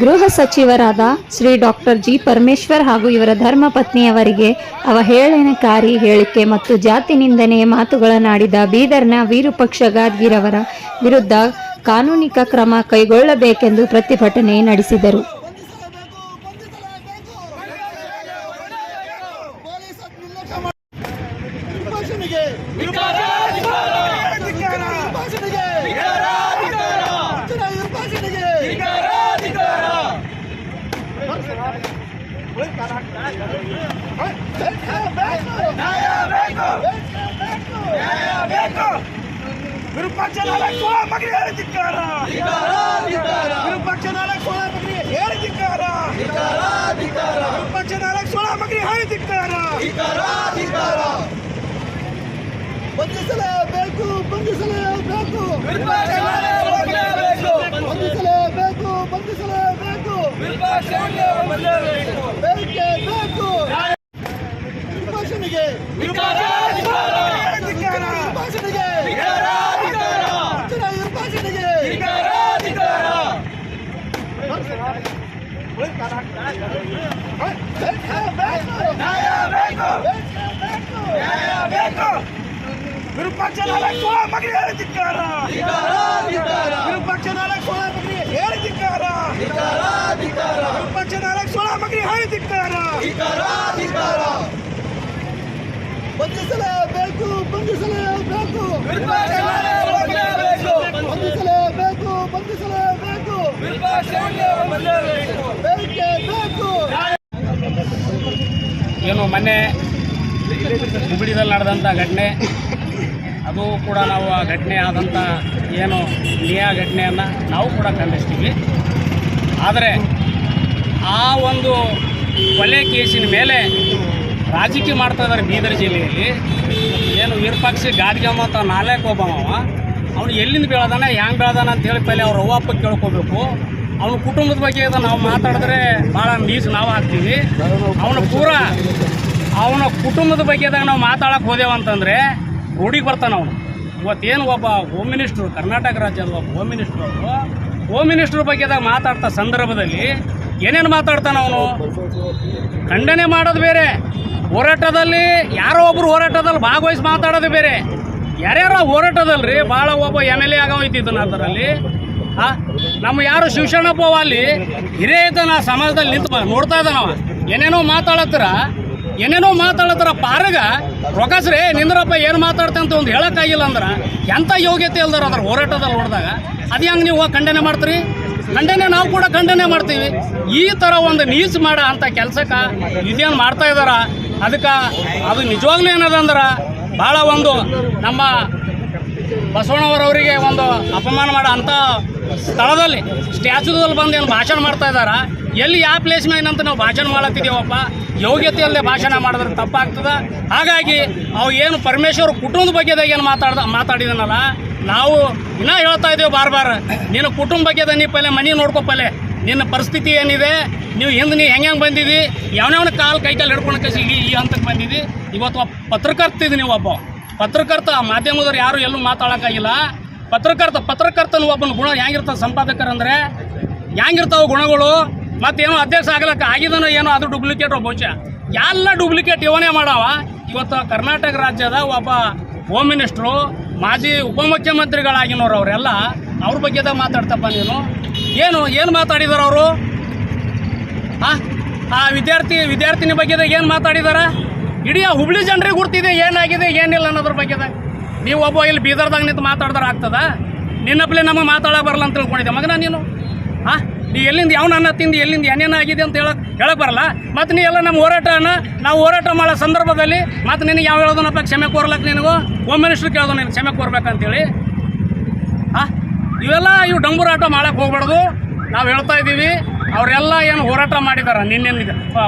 ಗೃಹ ಸಚಿವರಾದ Shri doctor G Parameshwar ಹಾಗೂ ಇವರ ಧರ್ಮ ಪತ್ನಿಯವರಿಗೆ ಅವಹೇಳನಕಾರಿ ಹೇಳಿಕೆ ಮತ್ತು ಜಾತಿ ನಿಂದನೆಯ ಮಾತುಗಳನ್ನಾಡಿದ ಬೀದರ್ನ ವಿರೂಪಕ್ಷ ಗಾದ್ಗಿರವರ ವಿರುದ್ಧ ಕಾನೂನಿಕ ಕ್ರಮ ಕೈಗೊಳ್ಳಬೇಕೆಂದು ಪ್ರತಿಭಟನೆ ನಡೆಸಿದರು. ವಿರೂಪಾಕ್ಷ ನಾಲ್ಕು ಸೋಳ ಹೇಳಿ ಹೇಳಿದಿಕ್ಕಾರ ವಿರೂಪಾಕ್ಷ ನಾಲ್ಕು ಸೋಳ ಮಗನಿಗೆ ಹೇಳಿದಿಕ್ಕಾರ ವಿರೂಪಾಕ್ಷ ನಾಲ್ಕು ಸೋಳ ಮಗನಿಗೆ ಹೇಳಿದಿಕ್ಕಾರ ಬಂಧಿಸಲೇಬೇಕು ಬಂಧಿಸಲೇಬೇಕು ಬಂಧಿಸಲೇಬೇಕು ಬಂಧಿಸಲೇಬೇಕು ಬೇಕೇ ಬೇಕು. ಭಾಷಣಿಗೆ ವಿರೂಪಾಕ್ಷ ನಾಲ್ಕು ಸೋಳ ಮಗನಿಗೆ ಹೇಳಿದಿಕ್ಕಾರ ವಿರೂಪಾಕ್ಷ ನಾಲ್ಕು ಸೋಳ ಮಗನಿಗೆ ಹೇಳಿದಿಕ್ಕಾರ ವಿರೂಪಾಕ್ಷ ನಾಲ್ಕು ಸೋಳ ಮಗನಿಗೆ ಬೇಕು ಬಂಧಿಸಲೇಬೇಕು ಬಂಧಿಸಲೇಬೇಕು ಬಂಧಿಸಲೇಬೇಕು ಬಂಧಿಸಲೇಬೇಕು ಬೇಕೇ ಬೇಕು ಏನು, ಮೊನ್ನೆ ಹುಬ್ಬಳ್ಳಿದಲ್ಲಿ ನಡೆದಂಥ ಘಟನೆ. ಅದು ಕೂಡ ನಾವು ಆ ಘಟನೆ ಆದಂಥ ಏನು ನಿಯಾ ಘಟನೆಯನ್ನು ನಾವು ಕೂಡ ಖಂಡಿಸ್ತೀವಿ. ಆದರೆ ಆ ಒಂದು ಕೊಲೆ ಕೇಸಿನ ಮೇಲೆ ರಾಜಕೀಯ ಮಾಡ್ತಾ ಇದ್ದಾರೆ ಬೀದರ್ ಜಿಲ್ಲೆಯಲ್ಲಿ. ಏನು ವಿರೂಪಾಕ್ಷಿ ಗಾದಿಗಮ್ಮ ಅಂತ ನಾಲ್ಕು ಒಬ್ಬವ ಅವನು ಎಲ್ಲಿಂದ ಬೆಳೆದಾನೆ, ಹ್ಯಾಂಗೆ ಬೆಳೆದಾನ ಅಂತ ಹೇಳಿ ಪहिले ಅವ್ರ ಅವ್ವಪ್ಪ ಕೇಳ್ಕೋಬೇಕು. ಅವನ ಕುಟುಂಬದ ಬಗ್ಗೆ ನಾವು ಮಾತಾಡಿದ್ರೆ ಭಾಳ ನೀಸ್ ನಾವು ಹಾಕ್ತೀವಿ. ಅವನ ಪೂರ ಅವನ ಕುಟುಂಬದ ಬಗ್ಗೆದಾಗ ನಾವು ಮಾತಾಡಕ್ಕೆ ಹೋದೆವಂತಂದರೆ ರೂಢಿಗೆ ಬರ್ತಾನೆ ಅವನು. ಇವತ್ತೇನು ಒಬ್ಬ ಹೋಮ್ ಮಿನಿಸ್ಟ್ರು ಕರ್ನಾಟಕ ರಾಜ್ಯದ ಒಬ್ಬ ಹೋಮ್ ಮಿನಿಸ್ಟ್ರು ಅವರು ಹೋಮ್ ಮಿನಿಸ್ಟ್ರ್ ಬಗ್ಗೆದಾಗ ಮಾತಾಡ್ತಾ ಸಂದರ್ಭದಲ್ಲಿ ಏನೇನು ಮಾತಾಡ್ತಾನೆ ಅವನು? ಖಂಡನೆ ಮಾಡೋದು ಬೇರೆ. ಹೋರಾಟದಲ್ಲಿ ಯಾರೋ ಒಬ್ಬರು ಹೋರಾಟದಲ್ಲಿ ಭಾಗವಹಿಸಿ ಮಾತಾಡೋದು ಬೇರೆ. ಯಾರ್ಯಾರ ರೀ ಭಾಳ ಒಬ್ಬ ಎಂ ಎಲ್ ಎ ಆಗೋಯ್ತಿದ್ದು ಅದರಲ್ಲಿ. ಆ ನಮ್ಮ ಯಾರು ಶಿವಶರಣಪ್ಪ ಅಲ್ಲಿ? ಹಿರಿಯ ಇದ್ದಾನ ಸಮಾಜದಲ್ಲಿ ನಿಂತು ನೋಡ್ತಾ ಇದ್ದಾನವ ಏನೇನೋ ಮಾತಾಡತ್ತರ? ಏನೇನೋ ಮಾತಾಡತ್ತರ? ಪಾರಗ, ರೊಕ್ಕಸ್ರಿ, ನಿಂದ್ರಪ್ಪ, ಏನು ಮಾತಾಡ್ತೆ ಅಂತ ಒಂದು ಹೇಳಕ್ಕಾಗಿಲ್ಲ ಅಂದ್ರೆ ಎಂಥ ಯೋಗ್ಯತೆ ಇಲ್ದಾರ ಅದ್ರ ಹೋರಾಟದಲ್ಲಿ ನೋಡಿದಾಗ? ಅದು ಹೆಂಗೆ ನೀವು ಖಂಡನೆ ಮಾಡ್ತೀರಿ? ಖಂಡನೆ ನಾವು ಕೂಡ ಖಂಡನೆ ಮಾಡ್ತೀವಿ. ಈ ಥರ ಒಂದು ನೀಚ್ ಮಾಡೋ ಅಂಥ ಕೆಲ್ಸಕ್ಕೆ ಇದೇನು ಮಾಡ್ತಾ ಇದಾರ ಅದಕ್ಕೆ ಅದು ನಿಜವಾಗ್ಲೂ ಏನದಂದ್ರೆ ಭಾಳ ಒಂದು ನಮ್ಮ ಬಸವಣ್ಣವರವರಿಗೆ ಒಂದು ಅಪಮಾನ ಮಾಡೋ ಅಂಥ ಸ್ಥಳದಲ್ಲಿ ಸ್ಟ್ಯಾಚ್ಯೂದಲ್ಲಿ ಬಂದು ಏನು ಭಾಷಣ ಮಾಡ್ತಾ ಇದ್ದಾರ? ಎಲ್ಲಿ ಯಾವ ಪ್ಲೇಸ್ ಅಂತ ನಾವು ಭಾಷಣ ಮಾಡತ್ತಿದ್ದೀವಪ್ಪ ಯೋಗ್ಯತೆಯಲ್ಲದೆ ಭಾಷಣ ಮಾಡಿದ್ರೆ ತಪ್ಪಾಗ್ತದ? ಹಾಗಾಗಿ ಅವು ಏನು ಪರಮೇಶ್ವರ್ ಕುಟುಂಬದ ಬಗ್ಗೆದಾಗ ಏನು ಮಾತಾಡ್ದ ಮಾತಾಡಿದನಲ್ಲ, ನಾವು ಇನ್ನೂ ಹೇಳ್ತಾ ಇದ್ದೇವೆ ಬಾರ್ ಬಾರ್. ನಿನ್ನ ಕುಟುಂಬ ಬಗ್ಗೆದ ನೀ ಪಲ್ಲೆ ಮನೆ ನೋಡ್ಕೊ ಪಲ್ಲೆ ನಿನ್ನ ಪರಿಸ್ಥಿತಿ ಏನಿದೆ? ನೀವು ಹಿಂದೆ ನೀ ಹೆಂಗೆ ಹೆಂಗೆ ಬಂದಿದ್ದಿ ಯಾವನವನ ಕಾಲು ಕೈ ಕಾಲು ಹಿಡ್ಕೊಂಡು ಕಸಿ ಈ ಹಂತಕ್ಕೆ ಬಂದಿದ್ದಿ ಇವತ್ತು ಒಬ್ಬ ಪತ್ರಕರ್ತ ಇದ್ದೀನಿ ಒಬ್ಬ. ಪತ್ರಕರ್ತ ಮಾಧ್ಯಮದವ್ರು ಯಾರು ಎಲ್ಲೂ ಮಾತಾಡೋಕ್ಕಾಗಿಲ್ಲ. ಪತ್ರಕರ್ತ ಪತ್ರಕರ್ತನ ಒಬ್ಬನ ಗುಣ ಹೆಂಗಿರ್ತಾವ ಸಂಪಾದಕರಂದ್ರೆ? ಹೆಂಗಿರ್ತಾವ ಗುಣಗಳು? ಮತ್ತೇನೋ ಅಧ್ಯಕ್ಷ ಆಗ್ಲಕ್ಕ ಆಗಿದನೋ ಏನೋ ಅದು ಡೂಪ್ಲಿಕೇಟ್ ಬಹುಶಃ ಎಲ್ಲ ಡೂಪ್ಲಿಕೇಟ್ ಇವನೇ ಮಾಡಾವ. ಇವತ್ತು ಕರ್ನಾಟಕ ರಾಜ್ಯದ ಒಬ್ಬ ಹೋಮ್ ಮಿನಿಸ್ಟ್ರು ಮಾಜಿ ಉಪಮುಖ್ಯಮಂತ್ರಿಗಳಾಗಿನವ್ರು ಅವರೆಲ್ಲ, ಅವ್ರ ಬಗ್ಗೆದಾಗ ಮಾತಾಡ್ತಪ್ಪ ನೀನು. ಏನು ಏನು ಮಾತಾಡಿದಾರ ಅವರು? ಆ ವಿದ್ಯಾರ್ಥಿ, ವಿದ್ಯಾರ್ಥಿನಿ ಬಗ್ಗೆದಾಗ ಏನು ಮಾತಾಡಿದಾರ? ಇಡೀ ಹುಬ್ಳಿ ಜನರಿಗೆ ಗುರ್ತಿದೆ, ಏನಾಗಿದೆ, ಏನಿಲ್ಲ ಅನ್ನೋದ್ರ ಬಗ್ಗೆದಾಗ ನೀವು ಒಬ್ಬ ಇಲ್ಲಿ ಬೀದರ್ದಾಗ ನಿಂತು ಮಾತಾಡ್ದಾರ ಆಗ್ತದ? ನಿನ್ನಪ್ಲೆ ನಮಗೆ ಮಾತಾಡಕ್ಕೆ ಬರಲ್ಲ ಅಂತ ತಿಳ್ಕೊಂಡಿದ್ದೆ. ಮಗನ ನೀನು? ಆ? ನೀ ಎಲ್ಲಿಂದ ಯಾವ ಅನ್ನ ತಿಂದು ಎಲ್ಲಿಂದ ಏನೇನು ಆಗಿದೆ ಅಂತ ಹೇಳಕ್ ಹೇಳಕ್ಕೆ ಬರಲ್ಲ. ಮತ್ತು ನೀ ಎಲ್ಲ ನಮ್ಮ ಹೋರಾಟನ ನಾವು ಹೋರಾಟ ಮಾಡೋ ಸಂದರ್ಭದಲ್ಲಿ ಮತ್ತು ನಿನಗೆ ಯಾವ ಹೇಳೋದನ್ನಪ್ಪ ಕ್ಷಮೆ ಕೋರ್ಲಕ್ಕೆ ನಿನಗೂ? ಹೋಮ್ ಮಿನಿಸ್ಟ್ರ್ ಕೇಳೋದು ನೀನು ಕ್ಷಮೆ ಕೋರ್ಬೇಕಂತೇಳಿ. ಆ? ಇವೆಲ್ಲ ಇವು ಡಂಬೂರಾಟ ಮಾಡಕ್ಕೆ ಹೋಗ್ಬಾರ್ದು. ನಾವು ಹೇಳ್ತಾ ಇದ್ದೀವಿ, ಅವರೆಲ್ಲ ಏನು ಹೋರಾಟ ಮಾಡಿದ್ದಾರೆ ನಿನ್ನೆ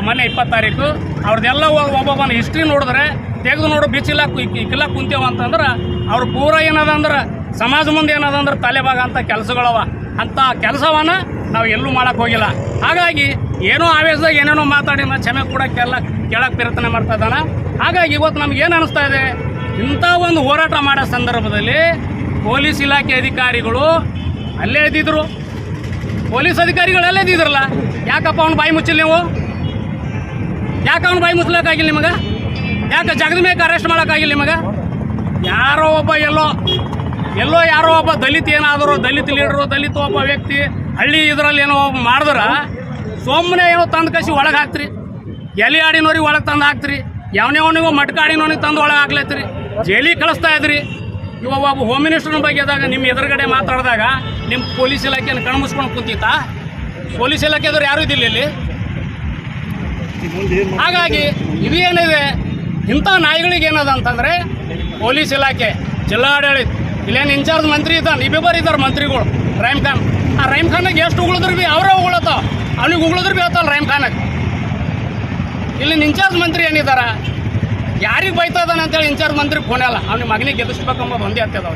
ಮೊನ್ನೆ ಇಪ್ಪತ್ತು ತಾರೀಕು ಅವ್ರದ್ದೆಲ್ಲ ಒಬ್ಬೊಬ್ಬನ ಹಿಸ್ಟ್ರಿ ನೋಡಿದ್ರೆ ತೆಗೆದು ನೋಡು ಬಿಚ್ಚಿಲ್ಲ ಕಿಲ್ಲ ಕುಂತೇವ ಅಂತಂದ್ರೆ ಅವ್ರು ಪೂರ ಏನದ ಅಂದ್ರೆ ಸಮಾಜ ಮುಂದೆ ಏನದ ಅಂದ್ರೆ ತಲೆಬಾಗ ಅಂತ ಕೆಲಸಗಳವ. ಅಂಥ ಕೆಲಸವನ್ನ ನಾವು ಎಲ್ಲೂ ಮಾಡಕ್ಕೆ ಹೋಗಿಲ್ಲ. ಹಾಗಾಗಿ ಏನೋ ಆವೇಶದಾಗ ಏನೇನೋ ಮಾತಾಡಿ ನಾ ಕ್ಷಮೆ ಕೂಡ ಕೇಳ ಕೇಳಕ್ಕೆ ಪ್ರಯತ್ನ ಮಾಡ್ತಾ ಇದ್ದಾನೆ. ಹಾಗಾಗಿ ಇವತ್ತು ನಮ್ಗೆ ಏನು ಅನಿಸ್ತಾ ಇದೆ? ಇಂಥ ಒಂದು ಹೋರಾಟ ಮಾಡೋ ಸಂದರ್ಭದಲ್ಲಿ ಪೊಲೀಸ್ ಇಲಾಖೆ ಅಧಿಕಾರಿಗಳು ಅಲ್ಲೇ ಇದ್ದಿದ್ರು. ಪೊಲೀಸ್ ಅಧಿಕಾರಿಗಳು ಅಲ್ಲೇ ಇದ್ದಿದ್ರಲ್ಲ? ಯಾಕಪ್ಪ ಅವ್ನು ಬಾಯಿ ಮುಚ್ಚಿಲ್ಲ ನೀವು? ಯಾಕೆ ಅವ್ನು ಬಾಯಿ ಮುಚ್ಚಲಿಕ್ಕಾಗಿಲ್ಲ ನಿಮಗೆ? ಯಾಕೆ ಜಗದ ಮೇಲೆ ಅರೆಸ್ಟ್ ಮಾಡೋಕ್ಕಾಗಿಲ್ಲ ನಿಮಗೆ? ಯಾರೋ ಒಬ್ಬ ಎಲ್ಲೋ ಎಲ್ಲೋ ಯಾರೋ ಒಬ್ಬ ದಲಿತ ಏನಾದರೂ, ದಲಿತ ಲೀಡರು ದಲಿತ ಒಬ್ಬ ವ್ಯಕ್ತಿ ಹಳ್ಳಿ ಇದರಲ್ಲಿ ಏನೋ ಮಾಡಿದ್ರೆ ಸುಮ್ಮನೆ ಏನೋ ತಂದು ಕಸಿ ಒಳಗೆ ಹಾಕ್ತಿರಿ. ಎಲೆ ಆಡಿನವ್ರಿಗೆ ಒಳಗೆ ತಂದು ಹಾಕ್ತ್ರಿ. ಯಾವನೇವನಿಗೂ ಮಟ್ಕಾಡಿನವನಿಗೆ ತಂದು ಒಳಗೆ ಹಾಕ್ಲತ್ರಿ. ಜೈಲಿ ಕಳಿಸ್ತಾ ಇದ್ರಿ. ಇವಾಗ ಒಬ್ಬ ಹೋಮ್ ಮಿನಿಸ್ಟರ್ನ ಬಗ್ಗೆದಾಗ ನಿಮ್ಮ ಎದುರುಗಡೆ ಮಾತಾಡಿದಾಗ ನಿಮ್ಮ ಪೊಲೀಸ್ ಇಲಾಖೆಯನ್ನು ಕಣ್ಮುಸ್ಕೊಂಡು ಕುಂತಿತ್ತಾ? ಪೊಲೀಸ್ ಇಲಾಖೆದವ್ರು ಯಾರು ಇದ್ದಿಲ್ಲ ಇಲ್ಲಿ? ಹಾಗಾಗಿ ಇದು ಏನಿದೆ ಇಂಥ ನಾಯಿಗಳಿಗೆ ಏನದ ಅಂತಂದರೆ ಪೊಲೀಸ್ ಇಲಾಖೆ, ಜಿಲ್ಲಾಡಳಿತ, ಇಲ್ಲೇನು ಇನ್ಚಾರ್ಜ್ ಮಂತ್ರಿ ಇದ್ದಾನೆ, ಇಬ್ಬಿಬ್ಬರು ಇದ್ದಾರೆ ಮಂತ್ರಿಗಳು, ರೈಮ್ ಖಾನ್. ಆ ರೈಮ್ ಖಾನಾಗ ಎಷ್ಟು ಉಗುಳಿದ್ರು ಭೀ ಅವರೇ ಉಗುಳತ್ತಾವ ಅವ್ನಿಗೆ ಉಗುಳಿದ್ರು ಭೀ ಆತಲ್ಲ ರೈಮ್ ಖಾನಾಗ. ಇಲ್ಲಿ ಇನ್ಚಾರ್ಜ್ ಮಂತ್ರಿ ಏನಿದಾರ, ಯಾರಿಗೆ ಬೈತಾ ಇದ್ದಾನೆ ಅಂತೇಳಿ ಇನ್ಚಾರ್ಜ್ ಮಂತ್ರಿ ಅಲ್ಲ. ಅವ್ನ ಮಗನಿಗೆ ಗೆದಿಸ್ಬೇಕಂಬೋದು ಒಂದೇ ಆಗ್ತದ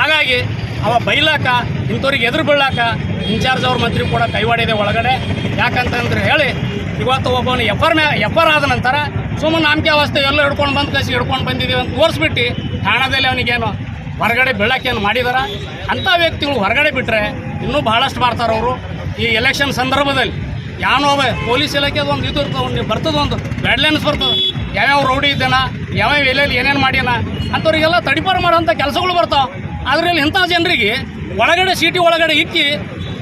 ಹಾಗಾಗಿ ಅವ ಬೈಲಾಕ, ಇಂಥವ್ರಿಗೆ ಎದುರು ಬೀಳಾಕ ಇನ್ಚಾರ್ಜ್ ಅವ್ರ ಮಂತ್ರಿ ಕೂಡ ಕೈವಾಡಿದೆ ಒಳಗಡೆ. ಯಾಕಂತಂದ್ರೆ ಹೇಳಿ, ಇವತ್ತು ಒಬ್ಬನು ಎಫ್ ಆರ್ ಮೇ ಎಫ್ ಆದ ನಂತರ ಸುಮ್ಮನೆ ನಾಮಕೆ ಅವಸ್ಥೆ ಎಲ್ಲ ಹಿಡ್ಕೊಂಡು ಬಂದು ಕಸಿ ಹಿಡ್ಕೊಂಡು ಬಂದಿದ್ದೀವಿ ಅಂತ ತೋರಿಸ್ಬಿಟ್ಟು ಠಾಣದಲ್ಲಿ ಅವನಿಗೇನು ಹೊರಗಡೆ ಬೀಳಾಕೇನು ಮಾಡಿದಾರ? ಅಂಥ ವ್ಯಕ್ತಿಗಳು ಹೊರಗಡೆ ಬಿಟ್ಟರೆ ಇನ್ನೂ ಭಾಳಷ್ಟು ಮಾಡ್ತಾರೆ ಅವರು. ಈ ಎಲೆಕ್ಷನ್ ಸಂದರ್ಭದಲ್ಲಿ ಯಾವನೋ ಒಬ್ಬ ಪೊಲೀಸ್ ಇಲಾಖೆ ಒಂದು ಇದು ಇರ್ತದೆ, ಒಂದು ಬರ್ತದೆ ಒಂದು ಗೈಡ್ಲೈನ್ಸ್ ಬರ್ತದೆ. ಯಾವ್ಯಾವ ರೌಡಿ ಇದ್ದಾನ, ಯಾವ್ಯಾವ ಎಲ್ಲೆಲ್ಲಿ ಏನೇನು ಮಾಡ್ಯಾನ ಅಂಥವ್ರಿಗೆಲ್ಲ ತಡಿಪಾರು ಮಾಡೋಂಥ ಕೆಲಸಗಳು ಬರ್ತಾವೆ. ಅದರಲ್ಲಿ ಇಂಥ ಜನರಿಗೆ ಒಳಗಡೆ ಸಿಟಿ ಒಳಗಡೆ ಇಕ್ಕಿ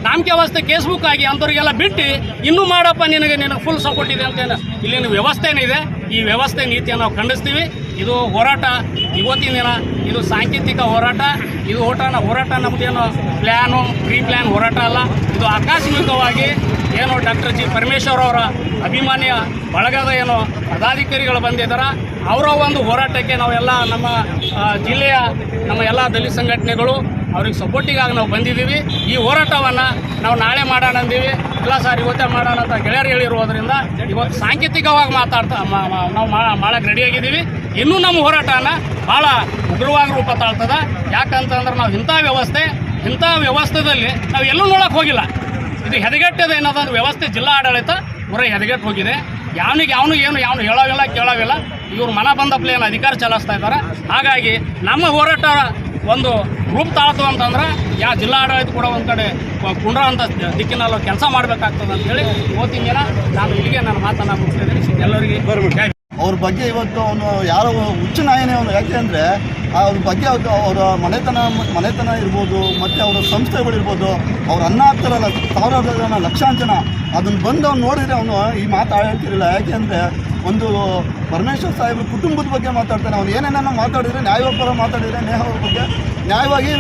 ನಾಮಕೆ ಅವಸ್ಥೆ ಕೇಸ್ಬುಕ್ ಆಗಿ ಅಂಥವ್ರಿಗೆಲ್ಲ ಬಿಟ್ಟು, ಇನ್ನೂ ಮಾಡಪ್ಪ, ನಿನಗೆ ನಿನಗೆ ಫುಲ್ ಸಪೋರ್ಟ್ ಇದೆ ಅಂತೇನು ಇಲ್ಲಿನ ವ್ಯವಸ್ಥೆ ಏನಿದೆ ಈ ವ್ಯವಸ್ಥೆ ನೀತಿಯನ್ನು ನಾವು ಖಂಡಿಸ್ತೀವಿ. ಇದು ಹೋರಾಟ. ಇವತ್ತಿನ ದಿನ ಇದು ಸಾಂಕೇತಿಕ ಹೋರಾಟ. ಇದು ಹೋರಾಟ ಹೋರಾಟ ನಮ್ಮದೇನು ಪ್ಲ್ಯಾನು ಪ್ರೀ ಪ್ಲ್ಯಾನ್ ಹೋರಾಟ ಅಲ್ಲ. ಇದು ಆಕಸ್ಮಿಕವಾಗಿ ಏನು ಡಾಕ್ಟರ್ ಜಿ ಪರಮೇಶ್ವರ್ ಅವರ ಅಭಿಮಾನಿಯ ಬಳಗದ ಏನು ಪದಾಧಿಕಾರಿಗಳು ಬಂದಿದ್ದಾರೆ ಅವರ ಒಂದು ಹೋರಾಟಕ್ಕೆ ನಾವೆಲ್ಲ ನಮ್ಮ ಜಿಲ್ಲೆಯ ನಮ್ಮ ಎಲ್ಲ ದಲಿತ ಸಂಘಟನೆಗಳು ಅವ್ರಿಗೆ ಸಪೋರ್ಟಿಗಾಗಿ ನಾವು ಬಂದಿದ್ದೀವಿ. ಈ ಹೋರಾಟವನ್ನು ನಾವು ನಾಳೆ ಮಾಡೋಣ ಅಂದೀವಿ. ಇಲ್ಲ ಸರ್, ಇವತ್ತೇ ಮಾಡೋಣ ಅಂತ ಗೆಳೆಯರು ಹೇಳಿರೋದ್ರಿಂದ ಇವತ್ತು ಸಾಂಕೇತಿಕವಾಗಿ ಮಾತಾಡ್ತಾ ನಾವು ಮಾಡಕ್ಕೆ ರೆಡಿಯಾಗಿದ್ದೀವಿ ಇನ್ನೂ ನಮ್ಮ ಹೋರಾಟನ ಭಾಳ ಉಗ್ರವಾಗಿ ರೂಪ ತಾಳ್ತದ. ಯಾಕಂತಂದ್ರೆ ನಾವು ಇಂಥ ವ್ಯವಸ್ಥೆ, ಇಂಥ ವ್ಯವಸ್ಥೆದಲ್ಲಿ ನಾವು ಎಲ್ಲೂ ನೋಡೋಕೆ ಹೋಗಿಲ್ಲ. ಇದು ಹೆದಗೆಟ್ಟದ ಏನದ? ವ್ಯವಸ್ಥೆ ಜಿಲ್ಲಾ ಆಡಳಿತ ಬರೀ ಹೆದಗೆಟ್ಟು ಹೋಗಿದೆ. ಯಾವನಿಗೆ ಯಾವನು ಏನು, ಯಾವನು ಹೇಳೋವಿಲ್ಲ, ಕೇಳೋವಿಲ್ಲ. ಇವ್ರು ಮನ ಬಂದಪ್ಲೆ ಏನು ಅಧಿಕಾರ ಚಲಾಯಿಸ್ತಾ ಇದ್ದಾರೆ. ಹಾಗಾಗಿ ನಮ್ಮ ಹೋರಾಟ ಒಂದು ರೂಪ ತಾಳ್ತು ಅಂತಂದ್ರೆ ಯಾವ ಜಿಲ್ಲಾ ಆಡಳಿತ ಕೂಡ ಒಂದು ಕಡೆ ಕುಂಡ್ರ ಅಂತ ದಿಕ್ಕಿನಲ್ಲಿ ಕೆಲಸ ಮಾಡಬೇಕಾಗ್ತದೆ ಅಂತೇಳಿ ಇವತ್ತಿನ ದಿನ ನಾನು ಇಲ್ಲಿಗೆ ನನ್ನ ಮಾತನ್ನು ಮುಗಿಸ್ತಿದ್ದೀನಿ ಎಲ್ಲರಿಗೆ ಅವ್ರ ಬಗ್ಗೆ ಇವತ್ತು ಅವನು ಯಾರೋ ಹುಚ್ಚು ನಾಯನೇ ಅವನು ಯಾಕೆ ಅಂದರೆ ಅವ್ರ ಬಗ್ಗೆ ಅವ್ರು ಮನೆತನ ಮನೆತನ ಇರ್ಬೋದು, ಮತ್ತು ಅವರ ಸಂಸ್ಥೆಗಳಿರ್ಬೋದು, ಅವ್ರ ಅನ್ನ ಹಾಕ್ತಾರಲ್ಲ ಸಾವಿರಾರು ಜನ, ಲಕ್ಷಾಂತರ ಜನ, ಅದನ್ನು ಬಂದು ಅವ್ನು ನೋಡಿದರೆ ಅವನು ಈ ಮಾತು ಹೇಳ್ತಿರಲಿಲ್ಲ ಯಾಕೆ ಅಂದರೆ ಒಂದು ಪರಮೇಶ್ವರ್ ಸಾಹೇಬ್ರ ಕುಟುಂಬದ ಬಗ್ಗೆ ಮಾತಾಡ್ತಾನೆ ಅವ್ನು ಏನೇನೋ ಮಾತಾಡಿದರೆ ನ್ಯಾಯೋಪರ ಮಾತಾಡಿದರೆ ನೇಹ ಅವ್ರ ಬಗ್ಗೆ ನ್ಯಾಯವಾಗಿ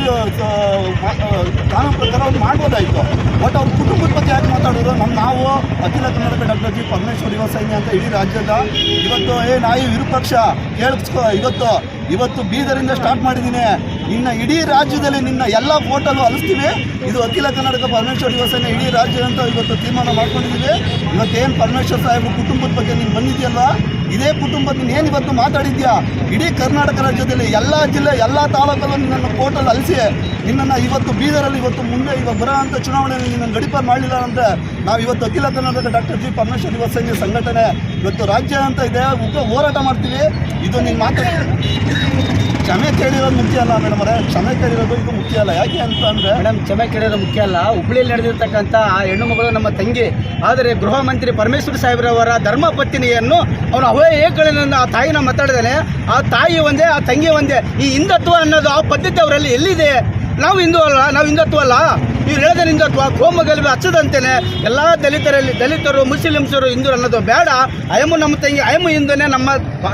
ಕಾನೂನು ಪ್ರಕಾರ ಅವ್ರು ಮಾಡ್ಬೋದಾಯಿತು. ಬಟ್ ಅವ್ರ ಕುಟುಂಬದ ಬಗ್ಗೆ ಯಾಕೆ ಮಾತಾಡಿದ್ರು ನಮ್ಮ ನಾವು ಅಖಿಲ ಕರ್ನಾಟಕ ಡಾಕ್ಟರ್ ಜಿ ಪರಮೇಶ್ವರ್ ಯುವ ಸೈನ್ಯ ಅಂತ ಇಡೀ ರಾಜ್ಯದ ಇವತ್ತು ಏ ನಾಯಿ ವಿರೂಪಕ್ಷ ಕೇಳಿಸ್ಕೊ ಇವತ್ತು ಇವತ್ತು ಬೀದರಿಂದ ಸ್ಟಾರ್ಟ್ ಮಾಡಿದ್ದೀನಿ. ನಿನ್ನ ಇಡೀ ರಾಜ್ಯದಲ್ಲಿ ನಿನ್ನ ಎಲ್ಲ ಫೋಟೋಲು ಅಲಿಸ್ತೀವಿ ಇದು ಅಖಿಲ ಕರ್ನಾಟಕ ಪರಮೇಶ್ವರ್ ಯುವ ಸೇನೆ ಇಡೀ ರಾಜ್ಯ ಅಂತ ಇವತ್ತು ತೀರ್ಮಾನ ಮಾಡ್ಕೊಂಡಿದ್ದೀವಿ. ಇವತ್ತೇನು ಪರಮೇಶ್ವರ್ ಸಾಹೇಬ್ ಕುಟುಂಬದ ಬಗ್ಗೆ ನೀನು ಬಂದಿದೆಯಲ್ಲ ಇದೇ ಕುಟುಂಬದ ನೀನು ಏನು ಇವತ್ತು ಮಾತಾಡಿದ್ಯಾ? ಇಡೀ ಕರ್ನಾಟಕ ರಾಜ್ಯದಲ್ಲಿ ಎಲ್ಲ ಜಿಲ್ಲೆ, ಎಲ್ಲ ತಾಲೂಕಲ್ಲೂ ನಿನ್ನನ್ನು ಕೋರ್ಟಲ್ಲಿ ಅಲಿಸಿ ನಿನ್ನನ್ನು ಇವತ್ತು ಬೀದರಲ್ಲಿ ಇವತ್ತು ಮುಂದೆ ಇವಾಗ ಬರೋ ಅಂತ ಚುನಾವಣೆಯಲ್ಲಿ ನಿನ್ನನ್ನು ಗಡಿಪಾರು ಮಾಡಲಿಲ್ಲ ಅಂದರೆ ನಾವು ಇವತ್ತು ಅಖಿಲ ಕರ್ನಾಟಕ ಡಾಕ್ಟರ್ ಜಿ ಪರಮೇಶ್ವರ್ ದಿವಸ ಸೈನ್ಯ ಸಂಘಟನೆ ಇವತ್ತು ರಾಜ್ಯ ಅಂತ ಇದೆ. ಉಗ್ರ ಹೋರಾಟ ಮಾಡ್ತೀವಿ. ಇದು ನೀನು ಮಾತಾಡಿ ಕ್ಷಮೆ ಕೇಳಿರೋದು ಮುಖ್ಯ ಅಲ್ಲ ಮೇಡಮ್ ಅವರೇ? ಕ್ಷಮೆ ಕೇಳಿರೋದು ಇದು ಮುಖ್ಯ ಅಲ್ಲ. ಯಾಕೆ ಅಂತ ಅಂದರೆ ಮೇಡಮ್ ಕ್ಷಮೆ ಕೇಳಿರೋದು ಮುಖ್ಯ ಅಲ್ಲ. ಹುಬ್ಳಿಯಲ್ಲಿ ನಡೆದಿರ್ತಕ್ಕಂಥ ಆ ಹೆಣ್ಣು ಮಗಳು ನಮ್ಮ ತಂಗಿ, ಆದರೆ ಗೃಹ ಮಂತ್ರಿ ಪರಮೇಶ್ವರ ಸಾಹೇಬ್ರವರ ಧರ್ಮ ಪತ್ನಿಯನ್ನು ಅವನು ಅವೇ ಏಕಳಿನ ಆ ತಾಯಿನ ಮಾತಾಡಿದಾನೆ. ಆ ತಾಯಿ ಒಂದೇ, ಆ ತಂಗಿ ಒಂದೇ. ಈ ಹಿಂದತ್ವ ಅನ್ನೋದು ಆ ಪದ್ಧತಿ ಅವರಲ್ಲಿ ಎಲ್ಲಿದೆ? ನಾವು ಹಿಂದೂ ಅಲ್ಲ ನಾವು ಹಿಂದತ್ವ ಅಲ್ಲ. ಇವ್ರು ಹೇಳೋದರಿಂದ ಕೋಮ ಗಲಭೆ ಎಲ್ಲ ದಲಿತರಲ್ಲಿ ದಲಿತರು, ಮುಸ್ಲಿಮ್ಸರು ಹಿಂದೂ ಅನ್ನೋದು ಬೇಡ. ಅಯಮು ನಮ್ಮ ತಂಗಿ, ಅಯಮು ಹಿಂದನೆ ನಮ್ಮ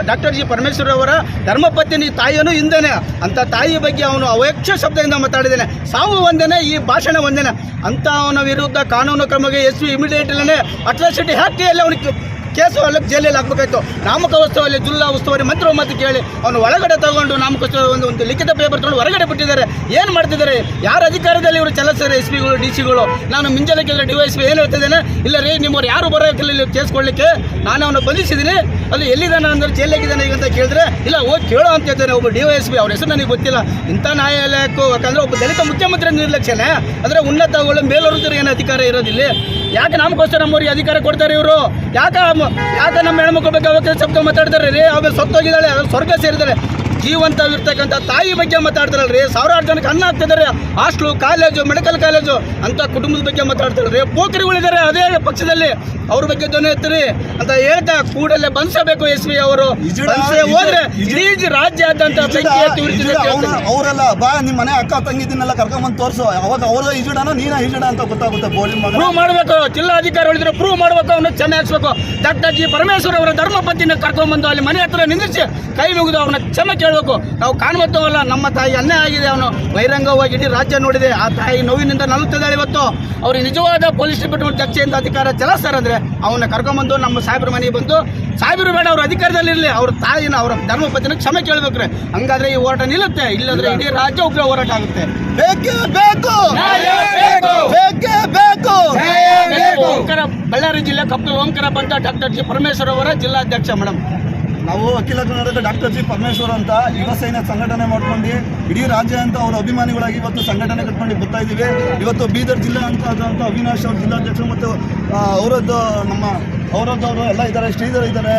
ಡಾಕ್ಟರ್ ಜಿ ಪರಮೇಶ್ವರ್ ಅವರ ಧರ್ಮಪತ್ನಿ ತಾಯಿಯನ್ನು ಹಿಂದನೆ. ಅಂತ ತಾಯಿ ಬಗ್ಗೆ ಅವನು ಅವ್ಯಕ್ಷ ಶಬ್ದದಿಂದ ಮಾತಾಡಿದ್ದಾನೆ. ಸಾವು ಒಂದೇನೆ, ಈ ಭಾಷಣ ಒಂದೇನೆ. ಅಂತ ಅವನ ವಿರುದ್ಧ ಕಾನೂನು ಕ್ರಮಕ್ಕೆ ಎಸ್ ಪಿ ಇಮಿಡಿಯೇಟ್ಲೇ ಅಟ್ರಾಸಿಟಿ ಹಾಕಿ ಅವನಿಗೆ ಕೇಸು ಅಲ್ಲಿ ಜೈಲಲ್ಲಿ ಹಾಕ್ಬೇಕಾಯ್ತು. ನಾಮಕೋತ್ಸವದಲ್ಲಿ ಜಿಲ್ಲಾ ಉಸ್ತುವಾರಿ ಮಂತ್ರಿ ಮಾತು ಕೇಳಿ, ಅವನು ಒಳಗಡೆ ತಗೊಂಡು ನಾಮಕೋತ್ಸವ ಒಂದು ಒಂದು ಲಿಖಿತ ಪೇಪರ್ ತಗೊಂಡು ಹೊರಗಡೆ ಬಿಟ್ಟಿದ್ದಾರೆ. ಏನು ಮಾಡ್ತಿದ್ದಾರೆ? ಯಾರ ಅಧಿಕಾರದಲ್ಲಿ ಇವರು ಚಲಿಸ್ತಾರೆ ಎಸ್ ಪಿಗಳು ಡಿ ಸಿಗಳು ನಾನು ಮಿಂಜಲಕ್ಕಿದ್ರೆ ಡಿ ವೈಸ್ ಪಿ ಏನು ಹೇಳ್ತಿದ್ದೇನೆ? ಇಲ್ಲ ರೀ, ನಿಮ್ಮವ್ರು ಯಾರು ಬರೋಕ್ಕಿಲ್ಲ ಇಲ್ಲಿ ಕೇಸ್ ನಾನು ಅವನು ಬಂಧಿಸಿದ್ದೀನಿ. ಅಲ್ಲಿ ಎಲ್ಲಿದ್ದಾನೆ ಅಂದರೆ ಜೈಲಾಗಿದ್ದಾನೆ ಈಗ ಅಂತ ಕೇಳಿದ್ರೆ, ಇಲ್ಲ, ಹೋಗಿ ಕೇಳೋ ಅಂತ ಹೇಳ್ತಾನೆ. ಒಬ್ಬ ಡಿ ವೈಸ್ ಪಿ ಅವ್ರ ಹೆಸರು ನನಗೆ ಗೊತ್ತಿಲ್ಲ. ಇಂಥ ನ್ಯಾಯಾಲಯಕ್ಕೂ, ಯಾಕಂದರೆ ಒಬ್ಬ ದಲಿತ ಮುಖ್ಯಮಂತ್ರಿ ನಿರ್ಲಕ್ಷ್ಯನೇ. ಅಂದರೆ ಉನ್ನತಗಳು ಮೇಲೋರ್ತರು ಏನು ಅಧಿಕಾರ ಇರೋದಿಲ್ಲ. ಯಾಕೆ ನಮಗೋಸ್ಕರ ನಮ್ಮವ್ರಿಗೆ ಅಧಿಕಾರ ಕೊಡ್ತಾರೆ ಇವರು? ಯಾಕೆ ಯಾಕೆ ನಮ್ಮ ಹೆಣ್ಮಕ್ಳು ಬಗ್ಗೆ ಅವಕ್ಕೆ ಶಬ್ದ ಮಾತಾಡ್ತಾರೆ ರೀ. ಅವ್ರು ಸತ್ತೋಗಿದ್ದಾಳೆ ಅವ್ರು ಸ್ವರ್ಗ ಸೇರಿದ್ದಾಳೆ. ಜೀವಂತವಿರ್ತಕ್ಕಂಥ ತಾಯಿ ಬಗ್ಗೆ ಮಾತಾಡ್ತಾರಲ್ರಿ? ಸಾವಿರಾರು ಜನಕ್ಕೆ ಅನ್ನ ಹಾಕ್ತಿದ್ದಾರೆ. ಹಾಸ್ಟ್ಲು ಕಾಲೇಜು ಮೆಡಿಕಲ್ ಕಾಲೇಜು ಅಂತ ಕುಟುಂಬದ ಬಗ್ಗೆ ಮಾತಾಡ್ತಾರಲ್ರಿ? ಪೋಖರಿಗಳಿದ್ದಾರೆ ಅದೇ ಪಕ್ಷದಲ್ಲಿ ಅವ್ರ ಬಗ್ಗೆ ಧ್ವನಿ ಎತ್ತರಿ ಅಂತ ಹೇಳ್ತಾ ಕೂಡಲೇ ಬಂದಿಸಬೇಕು ಎಸ್ ಪಿ ಅವರು. ಹೋದ್ರೆ ಇಡೀ ರಾಜ್ಯಾದ್ಯಂತ. ಅವರೆಲ್ಲ ಬಾ ನಿಮ್ಮ ಮನೆ ಅಕ್ಕ ತಂಗಿದ್ದನ್ನೆಲ್ಲ ಕರ್ಕೊಂಬಂದು ತೋರಿಸು. ಅವಾಗ ಅವರ ಈಜುಡನ ನೀನ ಈಜುಡ ಅಂತ ಗೊತ್ತಾಗುತ್ತೆ ಬೋಳಿ ಪ್ರೂವ್ ಮಾಡಬೇಕು. ಹೇಳಿದ್ರೆ ಪ್ರೂವ್ ಮಾಡಬೇಕು. ಅವ್ನ ಕ್ಷಮೆ ಹಾಕ್ಸ್ಬೇಕು. ಡಾಕ್ಟರ್ ಜಿ ಪರಮೇಶ್ವರ್ ಅವರ ಧರ್ಮಪತಿನ ಕರ್ಕೊಂಡ್ಬಂದು ಅಲ್ಲಿ ಮನೆ ಹತ್ರ ನಿಂದಿಸಿ ಕೈ ಮುಗಿದು ಅವ್ರನ್ನ ಕ್ಷಮೆ ಕೇಳಬೇಕು ನಾವು ಕಾಣಬತ್ತವಲ್ಲ ನಮ್ಮ ತಾಯಿ ಅನ್ಯಾಯ ಆಗಿದೆ ಅವನು. ಬಹಿರಂಗವಾಗಿ ಇಡೀ ರಾಜ್ಯ ನೋಡಿದೆ. ಆ ತಾಯಿ ನೋವಿನಿಂದ ನಲುತ್ತಿದ್ದಾಳೆ ಇವತ್ತು. ಅವ್ರಿಗೆ ನಿಜವಾದ ಪೊಲೀಸ್ ಡಿಪಾರ್ಟ್ಮೆಂಟ್ ಚರ್ಚೆಯಿಂದ ಅಧಿಕಾರ ಚಲಾಯಿಸ್ತಾರೆ ಅಂದ್ರೆ ಅವನ್ನ ಕರ್ಕೊಂಬಂದು ನಮ್ಮ ಸಾಹೇಬ್ರ ಮನೆಗೆ ಬಂದು ಸಾಹೇಬರು ಬೇಡ ಅವ್ರ ಅಧಿಕಾರದಲ್ಲಿರಲಿ ಅವ್ರ ತಾಯಿನ ಅವರ ಧರ್ಮಪತಿನ ಕ್ಷಮೆ ಕೇಳಬೇಕ್ರೆ. ಹಂಗಾದ್ರೆ ಈ ಹೋರಾಟ ನಿಲ್ಲುತ್ತೆ. ಇಲ್ಲದ್ರೆ ಇಡೀ ರಾಜ್ಯ ಉಗ್ರ ಹೋರಾಟ ಆಗುತ್ತೆ. ಬೇಕೇ ಬೇಕು. ಬೇಕು. ಬೇಕೇ ಬೇಕು. ಓಂಕಾರ ಬಳ್ಳಾರಿ ಜಿಲ್ಲೆ ಕಪ್ಪು ಓಂಕಾರ ಬಂದ ಡಾಕ್ಟರ್ ಜಿ. ಪರಮೇಶ್ವರ್ ಅವರ ಜಿಲ್ಲಾಧ್ಯಕ್ಷ ಮೇಡಮ್ ನಾವು ಅಖಿಲ ಕರ್ನಾಟಕ ಡಾಕ್ಟರ್ ಜಿ ಪರಮೇಶ್ವರ್ ಅಂತ ಯುವ ಸೈನ್ಯ ಸಂಘಟನೆ ಮಾಡ್ಕೊಂಡು ಇಡೀ ರಾಜ್ಯ ಅಂತ ಅವರ ಅಭಿಮಾನಿಗಳಾಗಿ ಇವತ್ತು ಸಂಘಟನೆ ಕಟ್ಕೊಂಡು ಬರ್ತಾ ಇದ್ದೀವಿ. ಇವತ್ತು ಬೀದರ್ ಜಿಲ್ಲೆ ಅಂತ ಆದಂಥ ಅವಿನಾಶ್ ಅವ್ರ ಜಿಲ್ಲಾಧ್ಯಕ್ಷರು ಮತ್ತು ಅವರದ್ದು ನಮ್ಮ, ಅವರದ್ದು ಅವರು ಎಲ್ಲ ಇದ್ದಾರೆ, ಶ್ರೀಧರ್ ಇದ್ದಾರೆ.